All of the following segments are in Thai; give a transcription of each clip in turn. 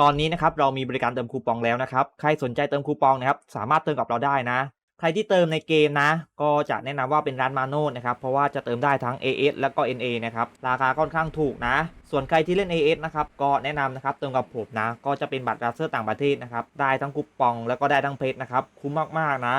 ตอนนี้นะครับเรามีบริการเติมคูปองแล้วนะครับ ใครสนใจเติมคูปองนะครับสามารถเติมกับเราได้นะ ใครที่เติมในเกมนะ ก็จะแนะนำว่าเป็นร้านมาโน่นะครับ เพราะว่าจะเติมได้ทั้ง AS แล้วก็ NA นะครับ ราคาค่อนข้างถูกนะ ส่วนใครที่เล่น AS นะครับ ก็แนะนำนะครับเติมกับผมนะ ก็จะเป็นบัตรราเซอร์ต่างประเทศนะครับ ได้ทั้งคูปองแล้วก็ได้ทั้งเพชรนะครับ คุ้มมากๆนะ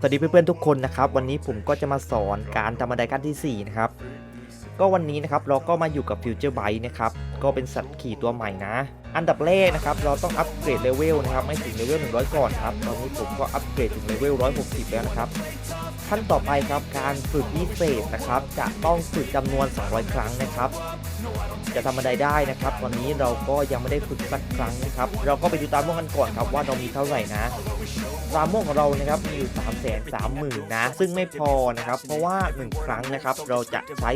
สวัสดีเพื่อนๆทุกคนนะครับ วันนี้ผมก็จะมาสอนการทำบันไดขั้นทีสี่4นะครับ ก็วันนี้นะครับเราก็มาอยู่กับฟิวเจอร์ไบนะครับก็เป็นสัตว์ขี่ตัวใหม่นะ อันดับแรกนะครับเราต้องอัปเกรดเลเวลนะครับไม่ถึงเลเวล100 ก่อนครับตอนนี้ผมก็อัปเกรดถึงเลเวล160 แล้วนะครับขั้นต่อไปครับการฝึกพิเศษนะครับจะต้องฝึกจำนวน 200 ครั้งนะครับ จะทำอะไรได้นะครับ ตอนนี้เราก็ยังไม่ได้ฝึกสักครั้งนะครับ เราก็ไปดูตามม่วงกันก่อนครับว่าเรามีเท่าไหร่นะ ตามม่วงของเรานะครับมีอยู่3 3 0 0 0 0นะ ซึ่งไม่พอนะครับ เพราะว่า 1 ครั้งนะครับ เราจะใช้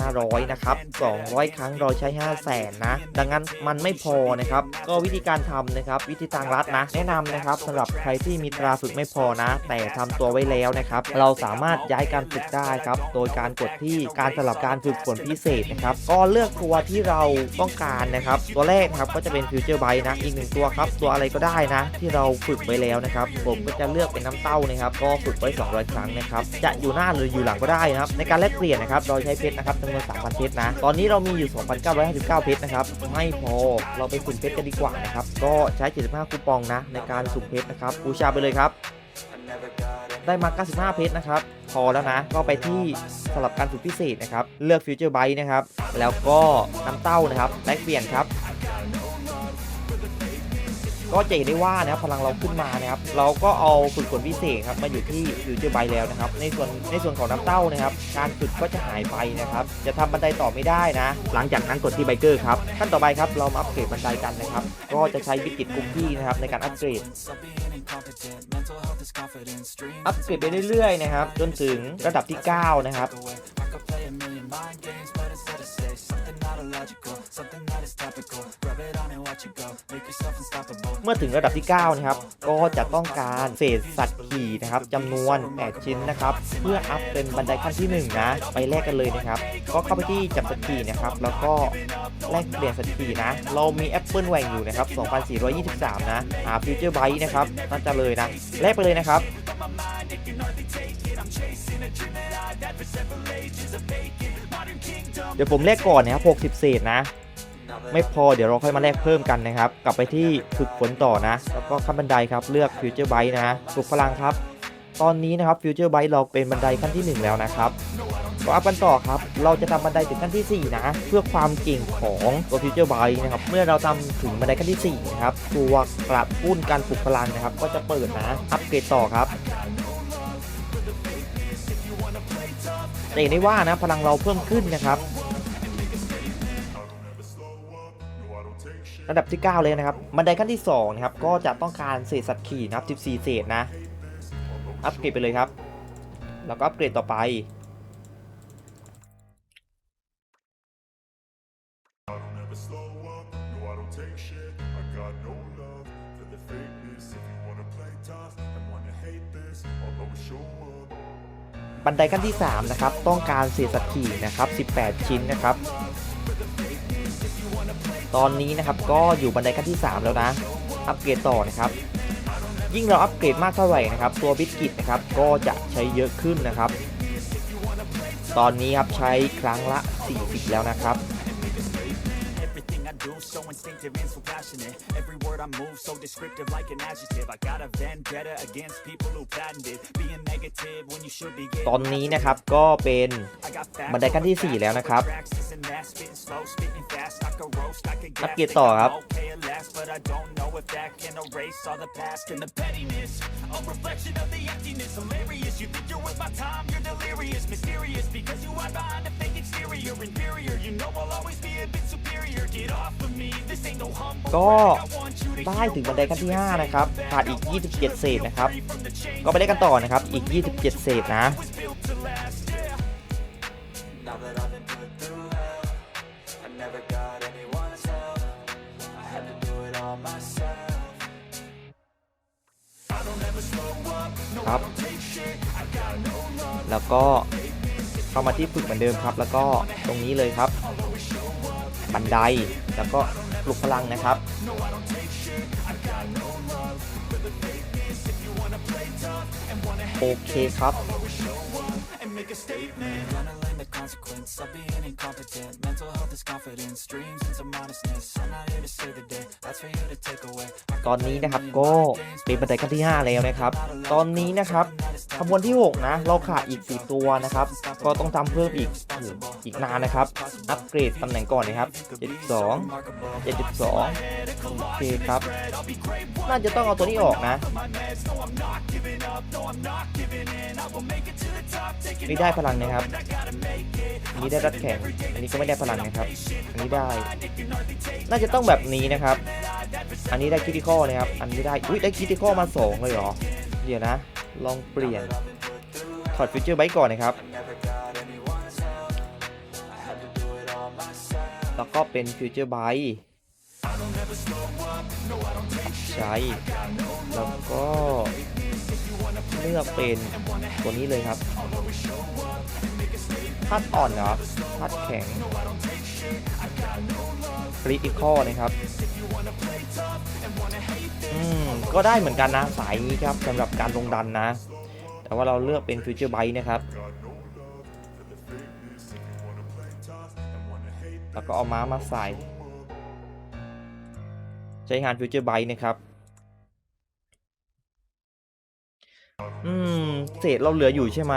2,500 นะครับ 200 ครั้งเราใช้ 5 0 0 0 0 0นะ ดังนั้นมันไม่พอนะครับ ก็วิธีการทำนะครับ วิธีทางลัดนะ แนะนำนะครับสำหรับใครที่มีตราฝึกไม่พอนะ แต่ทำตัวไว้แล้วนะครับ เราสามารถย้ายการฝึกได้ครับ โดยการกดที่การสลับการฝึกฝนพิเศษนะครับ ก็เลือกตัวที่เราต้องการนะครับ ตัวแรกครับก็จะเป็นฟิวเจอร์ไบนะอีกหนึ่งตัวครับ ตัวอะไรก็ได้นะ ที่เราฝึกไว้แล้วนะครับ ผมก็จะเลือกเป็นน้ำเต้านะครับ ก็ฝึกไว้ 200 ครั้งนะครับ จะอยู่หน้าหรืออยู่หลังก็ได้นะครับ ในการแลกเปลี่ยนนะครับ เราใช้เพชรนะครับจำนวน 3,000 เพชรนะ ตอนนี้เรามีอยู่ 2,959 เพชรนะครับ ไม่พอ เราไปสุ่มเพชรกันดีกว่านะครับ ก็ใช้ 75 คูปองนะ ในการสุ่มเพชรนะครับบูชาไปเลยครับได้มา 95 เพชรนะครับ พอแล้วนะ ก็ไปที่สำหรับการฝึกพิเศษนะครับ เลือกฟิวเจอร์ไบนะครับ แล้วก็น้ำเต้านะครับแลกเปลี่ยนครับ ก็จะเห็นได้ว่านะครับพลังเราขึ้นมานะครับ เราก็เอาฝึกฝนพิเศษครับมาอยู่ที่ฟิวเจอร์ไบแล้วนะครับ ในส่วนในส่วนของน้ำเต้านะครับ การฝึกก็จะหายไปนะครับ จะทำบันไดต่อไม่ได้นะ หลังจากนั้นกดที่ไบเกอร์ครับขั้นต่อไปครับเรามาอัปเกรดบันไดกันนะครับ ก็จะใช้วิกฤตคุกกี้นะครับในการอัปเกรด อัปเกรดไปเรื่อยๆนะครับ จนถึงระดับที่ 9 นะครับ เมื่อถึงระดับที่ 9 นะครับ ก็จะต้องการเศษสัตว์ขี่นะครับจำนวน 8 ชิ้นนะครับ เพื่ออัพเป็นบันไดขั้นที่ 1 นะ ไปแลกกันเลยนะครับ ก็เข้าไปที่จับสัตว์ขี่นะครับ แล้วก็แลกเปลี่ยนสัตว์ขี่นะ เรามีแอปเปิลแหว่งอยู่นะครับ 2,423 นะ หาฟิวเจอร์ไบต์นะครับน่าจะเลยนะ แลกไปเลยนะครับ เดี๋ยวผมแลกก่อนนะครับ60เศษนะ ไม่พอเดี๋ยวเราค่อยมาแลกเพิ่มกันนะครับ กลับไปที่ฝึกฝนต่อนะ แล้วก็ขั้นบันไดครับเลือกฟิวเจอร์ไบต์นะปลุกพลังครับ ตอนนี้นะครับฟิวเจอร์ไบต์เราเป็นบันไดขั้นที่ 1 แล้วนะครับก็อัพกันต่อครับ เราจะทำบันไดถึงขั้นที่ 4 นะ เพื่อความเก่งของตัวฟิวเจอร์ไบต์นะครับ เมื่อเราทำถึงบันไดขั้นที่4นะครับ ตัวกระปุ้นการปลุกพลังนะครับ ก็จะเปิดนะ อัปเกรดต่อครับ แต่เห็นได้ว่านะพลังเราเพิ่มขึ้นนะครับ ระดับที่ 9 เลยนะครับ บันไดขั้นที่2นะครับก็จะต้องการเศษสัตว์ขี่นะครับ14 เศษนะ อัปเกรดไปเลยครับ แล้วก็อัปเกรดต่อไป บันไดขั้นที่ 3 นะครับ ต้องการเศษสัตว์ขี่นะครับ 18 ชิ้นนะครับ ตอนนี้นะครับก็อยู่บันไดขั้นที่ 3 แล้วนะ อัปเกรดต่อนะครับ ยิ่งเราอัปเกรดมากเท่าไหร่นะครับ ตัวบิสกิตนะครับก็จะใช้เยอะขึ้นนะครับ ตอนนี้ครับใช้ครั้งละ 40 แล้วนะครับ instinctive and so passionate. Every word I move so descriptive like an adjective. I got a vendetta against people who patented being negative when you should be ตอนนี้นะครับก็เป็น I got facts บันไดขั้นที่ 4 แล้วนะครับ tracks, this and that, spitting slow, spitting fast. I could roast, I could อัป gas, เกรดต่อครับ okay at last, but I don't know if that can erase all the past and the pettiness. A reflection of the emptiness, hilarious. You think you're worth my time, you're delirious, mysterious because you hide behind a fake exterior, inferior. You know I'll always be a bit superior. Get off ก็ได้ถึงบันไดขั้นที่ 5 นะครับขาดอีก 27 เศษนะครับ ก็ไปเล่นกันต่อนะครับ อีก 27 เศษนะครับ แล้วก็เข้ามาที่ฝึกเหมือนเดิมครับ แล้วก็ตรงนี้เลยครับ บันไดแล้วก็ ปลุกพลังนะครับโอเคครับ Gonna learn the consequence of being incompetent. Mental health is confidence, dreams and some honestness. I'm not here to save the day, that's for you to take away. ตอนนี้นะครับก็เป็นบันไดขั้นที่ 5 แล้วนะครับ ตอนนี้นะครับขบวนที่ 6 นะ เราขาดอีก 4 ตัวนะครับ ก็ต้องทำเพิ่มอีกโอ้โหอีกนานนะครับ อัปเกรดตำแหน่งก่อนนะครับ 72 72 โอเคครับ น่าจะต้องเอาตัวนี้ออกนะ นี่ได้พลังนะครับ อันนี้ได้รัดแข็ง อันนี้ก็ไม่ได้พลังนะครับ อันนี้ได้ น่าจะต้องแบบนี้นะครับ อันนี้ได้คิติคอนะครับ อันนี้ได้ อุ้ยได้คิติคอมาสองเลยเหรอ เดี๋ยวนะ ลองเปลี่ยน ถอดฟิวเจอร์ไบก่อนนะครับแล้วก็เป็นฟิวเจอร์ไบ ใช้ แล้วก็เลือกเป็นตัวนี้เลยครับพัดอ่อนเหรอพัดแข็งคริติคอนะครับอืมก็ได้เหมือนกันนะสายนี้ครับสำหรับการลงดันนะ แต่ว่าเราเลือกเป็นฟิวเจอร์ไบนะครับ แล้วก็เอาม้ามาใส่ ใช้งานฟิวเจอร์ไบนะครับอืมเศษเราเหลืออยู่ใช่ไหม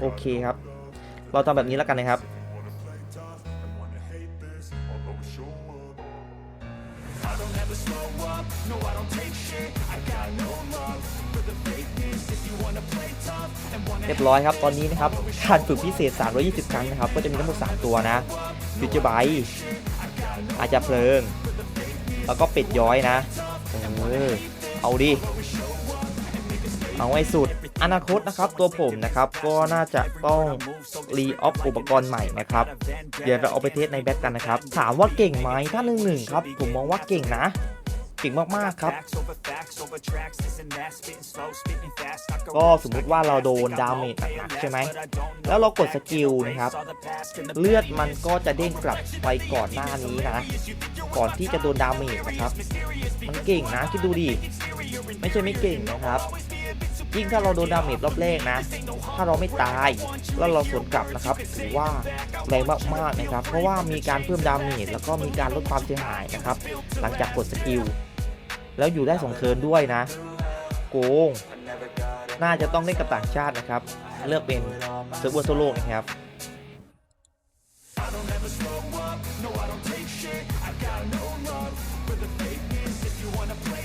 โอเคครับ เราทำแบบนี้แล้วกันนะครับ เรียบร้อยครับ ตอนนี้นะครับการฝึกพิเศษ 320 ครั้งนะครับ ก็จะมีทั้งหมด 3 ตัวนะฟิวเจอร์ไบอาจจะเพลิง แล้วก็เป็ดย้อยนะเออเอาดิเอาไว้สุด อนาคตนะครับตัวผมนะครับก็น่าจะต้องรีออฟอุปกรณ์ใหม่นะครับ เดี๋ยวเราเอาไปเทสในแบ็กกันนะครับ ถามว่าเก่งไหมถ้าหนึ่งหนึ่งครับ ผมมองว่าเก่งนะ เก่งมากๆครับ ก็สมมุติว่าเราโดนดาเมจหนักๆใช่ไหม แล้วเรากดสกิลนะครับ เลือดมันก็จะเด้งกลับไปก่อนหน้านี้นะ ก่อนที่จะโดนดาเมจนะครับ มันเก่งนะคิดดูดิ ไม่ใช่ไม่เก่งนะครับยิ่งถ้าเราโดนดาเมจรอบแรกนะ ถ้าเราไม่ตาย แล้วเราสวนกลับนะครับ ถือว่าแรงมากๆนะครับ เพราะว่ามีการเพิ่มดาเมจแล้วก็มีการลดความเสียหายนะครับ หลังจากกดสกิล แล้วอยู่ได้สองเทิร์นด้วยนะ โกง น่าจะต้องเล่นกับต่างชาตินะครับ เลือกเป็นเซิร์ฟเวอร์โซโล่นะครับ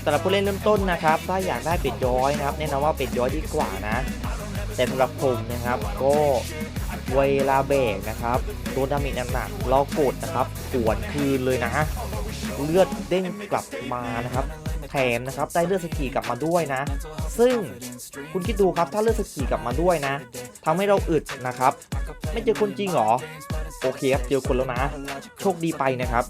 สำหรับผู้เล่นเริ่มต้นนะครับ ถ้าอยากได้เป็ดย้อยนะครับ แนะนำว่าเป็ดย้อยดีกว่านะ แต่สำหรับผมนะครับก็เวลาเบรกนะครับตัวดาเมจหนักๆเรากดนะครับขวนคืนเลยนะ เลือดเด้งกลับมานะครับ ถมนะครับได้เลือดสกีกลับมาด้วยนะ ซึ่งคุณคิดดูครับถ้าเลือดสกีกลับมาด้วยนะ ทำให้เราอึดนะครับ ไม่เจอคนจริงหรอ โอเคครับเจอคนแล้วนะ โชคดีไปนะครับ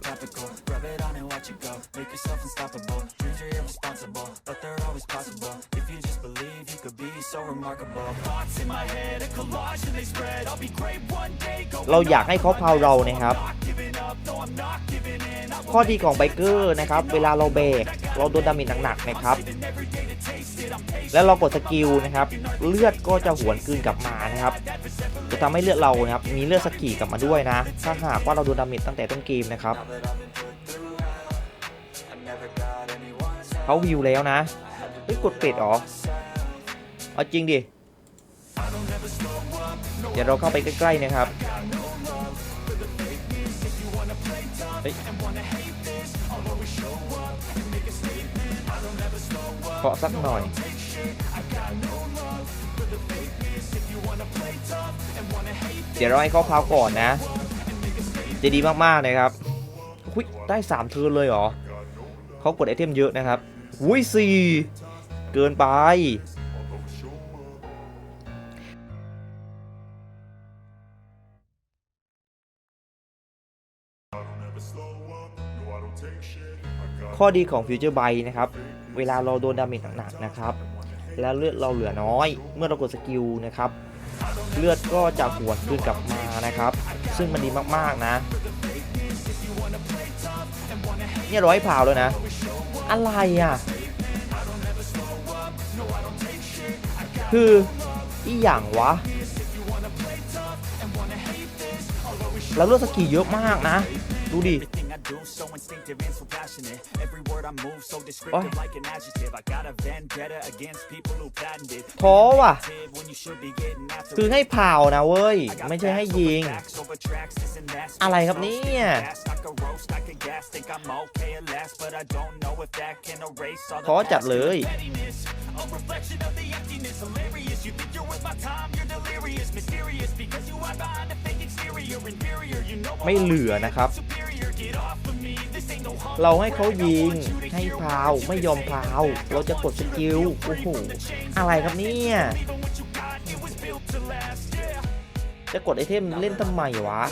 เราอยากให้เขาพาเรานะครับ ข้อดีของไบเกอร์นะครับ เวลาเราเบรกเราโดนดาเมจหนักๆนะครับ แล้วเรากดสกิลนะครับ เลือดก็จะหวนคืนกลับมานะครับ จะทำให้เลือดเรานะครับมีเลือดสกีกลับมาด้วยนะ ถ้าหากว่าเราโดนดาเมจตั้งแต่ต้นเกมนะครับเขาวิวแล้วนะเฮ้ยกดเป็ดหรอเอาจริงดิเดี๋ยวเราเข้าไปใกล้ๆนะครับ ฮ้ยเคาะสักหน่อยเดี๋ยวเราให้เขาพาวก่อนนะจะดีมากๆนะครับหุยได้สามเทิร์นเลยเหรอเขากดไอเทมเยอะนะครับอุ้ยสี่เกินไป ข้อดีของฟิวเจอร์ไบนะครับ เวลาเราโดนดาเมจหนักๆนะครับ แล้วเลือดเราเหลือน้อย เมื่อเรากดสกิลนะครับ เลือดก็จะหวนคืนกลับมานะครับ ซึ่งมันดีมากๆนะ เนี่ยร้อยพาวแล้วนะ อะไรอะ คืออีหยังวะ แล้วเลือดสกีเยอะมากนะ ดูดิ do so instinctive and so passionate. Every word I move so descriptive like an adjective. I got a vendetta against people who patented. ท้อว่ะ When you should be getting after คือ it. ให้พาวนะเว้ย I got ไม่ใช่ให้ facts ยิง over facts over tracks, this and that. อะไรครับเนี่ย Fast, I could roast, I could gas, think I'm okay at last, but I don't know if that can erase all the ท้อจัด past. เลย Pettiness, a reflection of the emptiness. Hilarious, you think you're worth my time, you're delirious, mysterious because you hide behind a fake exterior. Inferior, you know I'm ไม่เหลือนะครับ เราให้เขายิงให้พาวไม่ยอมพาว เราจะกดสกิลโอ้โหอะไรครับเนี่ยจะกดไอเทมเล่นทำไมวะ